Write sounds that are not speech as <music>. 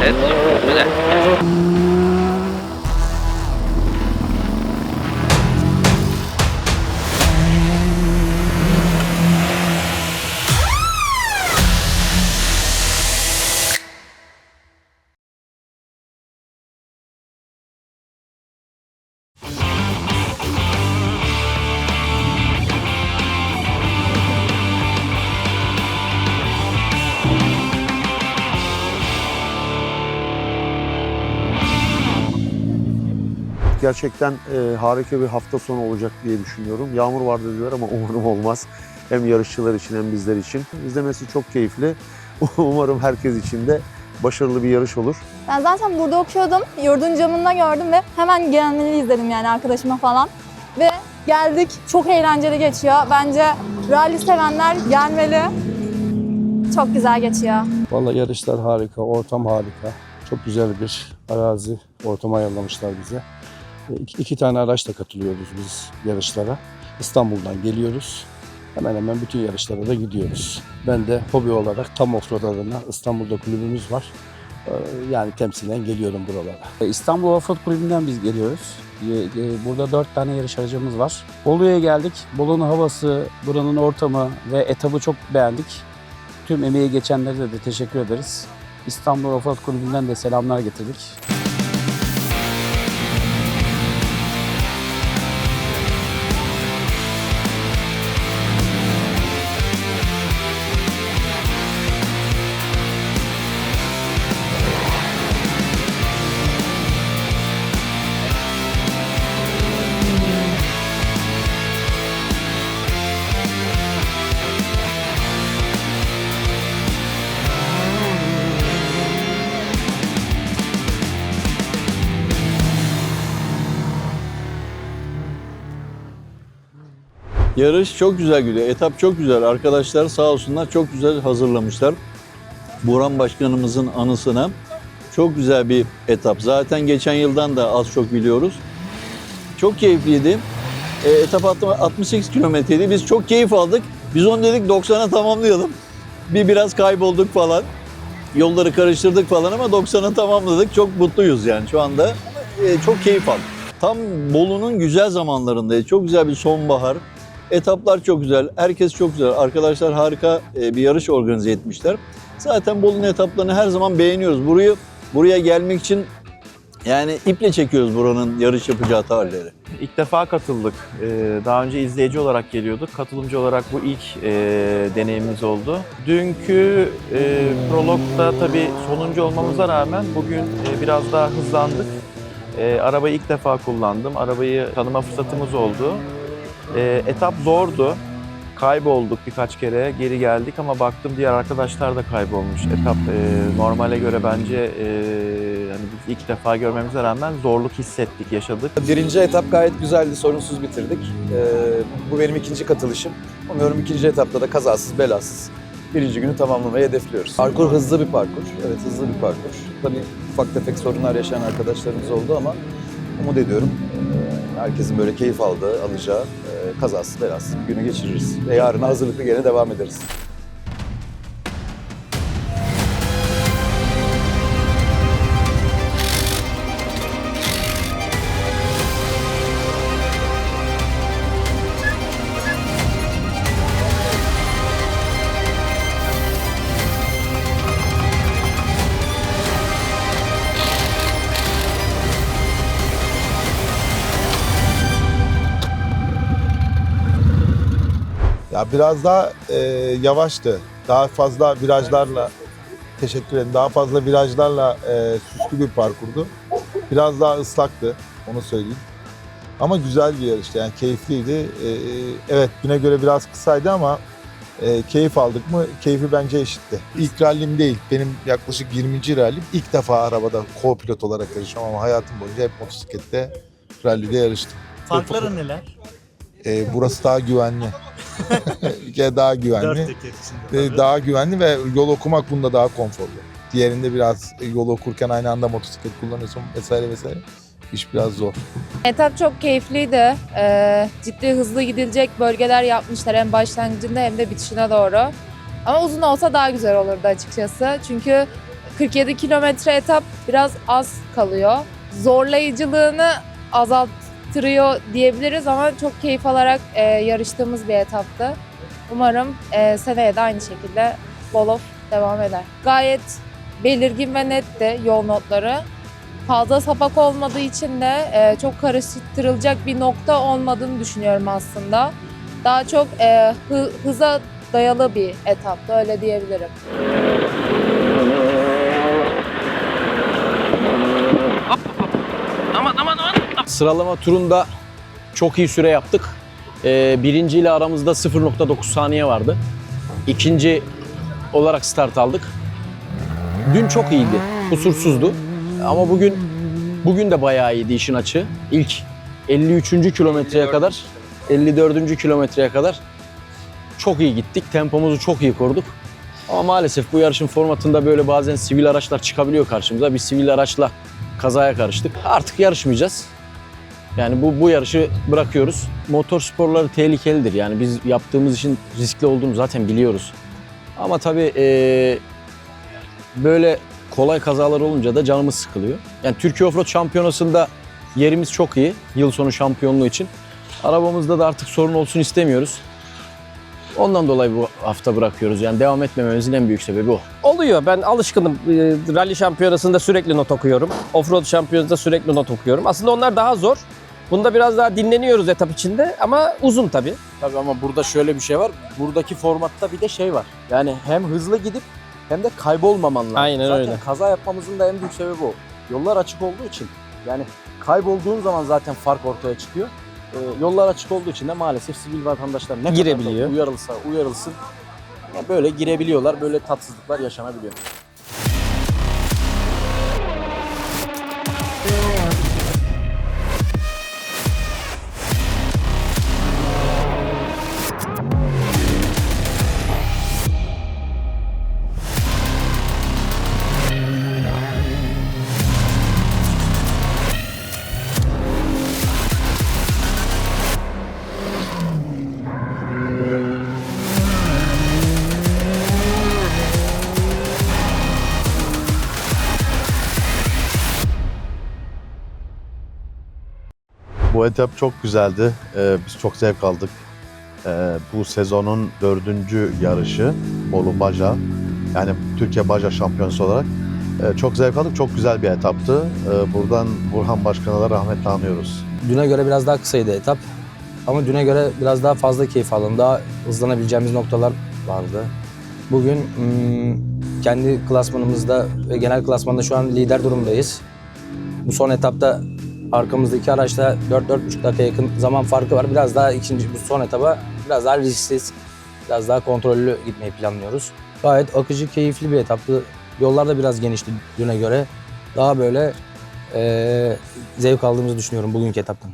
哎，我有，我。Gerçekten e, harika bir hafta sonu olacak diye düşünüyorum. Yağmur var dediler ama <laughs> umarım olmaz. Hem yarışçılar için hem bizler için. İzlemesi çok keyifli. <laughs> umarım herkes için de başarılı bir yarış olur. Ben zaten burada okuyordum. Yurdun camında gördüm ve hemen gelmeni izledim yani arkadaşıma falan. Ve geldik. Çok eğlenceli geçiyor. Bence rally sevenler gelmeli. Çok güzel geçiyor. Vallahi yarışlar harika, ortam harika. Çok güzel bir arazi, ortam ayarlamışlar bize. İki, iki tane araçla katılıyoruz biz yarışlara. İstanbul'dan geliyoruz. Hemen hemen bütün yarışlara da gidiyoruz. Ben de hobi olarak tam offroad adına İstanbul'da kulübümüz var. E, Yani temsilen geliyorum buralara. E, İstanbul Offroad Kulübü'nden biz geliyoruz. E, e, Burada dört tane yarış aracımız var. Bolu'ya geldik. Bolu'nun havası, buranın ortamı ve etabı çok beğendik. Tüm emeği geçenlere de teşekkür ederiz. İstanbul Offroad Kulübü'nden de selamlar getirdik. Yarış çok güzel gidiyor. Etap çok güzel. Arkadaşlar sağ olsunlar çok güzel hazırlamışlar. Burhan Başkanımızın anısına çok güzel bir etap. Zaten geçen yıldan da az çok biliyoruz. Çok keyifliydi. E, etap atma- 68 kilometreydi. Biz çok keyif aldık. Biz onu dedik 90'a tamamlayalım. Bir biraz kaybolduk falan. Yolları karıştırdık falan ama 90'a tamamladık. Çok mutluyuz yani şu anda. E, çok keyif aldık. Tam Bolu'nun güzel zamanlarındayız. Çok güzel bir sonbahar. Etaplar çok güzel, herkes çok güzel. Arkadaşlar harika e, bir yarış organize etmişler. Zaten Bolu'nun etaplarını her zaman beğeniyoruz. Burayı buraya gelmek için yani iple çekiyoruz buranın yarış yapacağı tarihleri. İlk defa katıldık. Ee, Daha önce izleyici olarak geliyorduk. Katılımcı olarak bu ilk e, deneyimimiz oldu. Dünkü e, prologda tabii sonuncu olmamıza rağmen bugün e, biraz daha hızlandık. E, arabayı ilk defa kullandım. Arabayı tanıma fırsatımız oldu. E, etap zordu. Kaybolduk birkaç kere, geri geldik ama baktım diğer arkadaşlar da kaybolmuş. Etap e, normale göre bence e, hani biz ilk defa görmemize rağmen zorluk hissettik, yaşadık. Birinci etap gayet güzeldi, sorunsuz bitirdik. Ee, bu benim ikinci katılışım. Umuyorum ikinci etapta da kazasız belasız birinci günü tamamlamayı hedefliyoruz. Parkur hızlı bir parkur, evet hızlı bir parkur. Tabii ufak tefek sorunlar yaşayan arkadaşlarımız oldu ama umut ediyorum e, herkesin böyle keyif aldığı, alacağı kazasız belasız bir günü geçiririz. Ve yarına hazırlıklı gene devam ederiz. Ya biraz daha e, yavaştı. Daha fazla virajlarla teşekkür ederim. Daha fazla virajlarla e, süslü bir parkurdu. Biraz daha ıslaktı. Onu söyleyeyim. Ama güzel bir yarıştı. Yani keyifliydi. E, evet güne göre biraz kısaydı ama e, keyif aldık mı? Keyfi bence eşitti. İlk rallim değil. Benim yaklaşık 20. rallim. İlk defa arabada co-pilot olarak yarışıyorum ama hayatım boyunca hep motosiklette rallide yarıştım. Farkları neler? E, burası daha güvenli. <laughs> bir kere daha güvenli. Tabii. daha güvenli ve yol okumak bunda daha konforlu. Diğerinde biraz yol okurken aynı anda motosiklet kullanıyorsun vesaire vesaire. İş biraz zor. Etap çok keyifliydi. Ee, ciddi hızlı gidilecek bölgeler yapmışlar hem başlangıcında hem de bitişine doğru. Ama uzun olsa daha güzel olurdu açıkçası. Çünkü 47 kilometre etap biraz az kalıyor. Zorlayıcılığını azalttırıyor diyebiliriz ama çok keyif alarak e, yarıştığımız bir etaptı. Umarım e, seneye de aynı şekilde Bolof devam eder. Gayet belirgin ve netti yol notları. Fazla sapak olmadığı için de e, çok karıştırılacak bir nokta olmadığını düşünüyorum aslında. Daha çok e, hı- hıza dayalı bir etaptı öyle diyebilirim. Sıralama turunda çok iyi süre yaptık. Ee, birinci ile aramızda 0.9 saniye vardı. İkinci olarak start aldık. Dün çok iyiydi, kusursuzdu. Ama bugün bugün de bayağı iyiydi işin açığı. İlk 53. kilometreye kadar, 54. kilometreye kadar çok iyi gittik. Tempomuzu çok iyi koruduk. Ama maalesef bu yarışın formatında böyle bazen sivil araçlar çıkabiliyor karşımıza. Bir sivil araçla kazaya karıştık. Artık yarışmayacağız. Yani bu, bu yarışı bırakıyoruz. Motor sporları tehlikelidir. Yani biz yaptığımız için riskli olduğunu zaten biliyoruz. Ama tabii eee, böyle kolay kazalar olunca da canımız sıkılıyor. Yani Türkiye Offroad Şampiyonası'nda yerimiz çok iyi. Yıl sonu şampiyonluğu için. Arabamızda da artık sorun olsun istemiyoruz. Ondan dolayı bu hafta bırakıyoruz. Yani devam etmememizin en büyük sebebi o. Oluyor. Ben alışkınım. Ee, Rally şampiyonasında sürekli not okuyorum. Offroad şampiyonasında sürekli not okuyorum. Aslında onlar daha zor. Bunda biraz daha dinleniyoruz etap içinde ama uzun tabii. Tabii ama burada şöyle bir şey var. Buradaki formatta bir de şey var. Yani hem hızlı gidip hem de kaybolmaman lazım. Aynen zaten öyle. kaza yapmamızın da en büyük sebebi o. Yollar açık olduğu için. Yani kaybolduğun zaman zaten fark ortaya çıkıyor. Ee, yollar açık olduğu için de maalesef sivil vatandaşlar ne Girebiliyor. kadar da uyarılsa uyarılsın ya böyle girebiliyorlar. Böyle tatsızlıklar yaşanabiliyor. Bu etap çok güzeldi. Ee, biz çok zevk aldık. Ee, bu sezonun dördüncü yarışı Bolu Baja. Yani Türkiye Baja şampiyonası olarak. Ee, çok zevk aldık. Çok güzel bir etaptı. Ee, buradan Burhan Başkan'a da rahmetle anıyoruz. Düne göre biraz daha kısaydı etap. Ama düne göre biraz daha fazla keyif aldım. Daha hızlanabileceğimiz noktalar vardı. Bugün hmm, kendi klasmanımızda ve genel klasmanda şu an lider durumdayız. Bu son etapta arkamızdaki araçla 4-4,5 dakika yakın zaman farkı var. Biraz daha ikinci bu son etaba biraz daha risksiz, biraz daha kontrollü gitmeyi planlıyoruz. Gayet akıcı, keyifli bir etaptı. Yollar da biraz genişti düne göre. Daha böyle eee, zevk aldığımızı düşünüyorum bugünkü etaptan.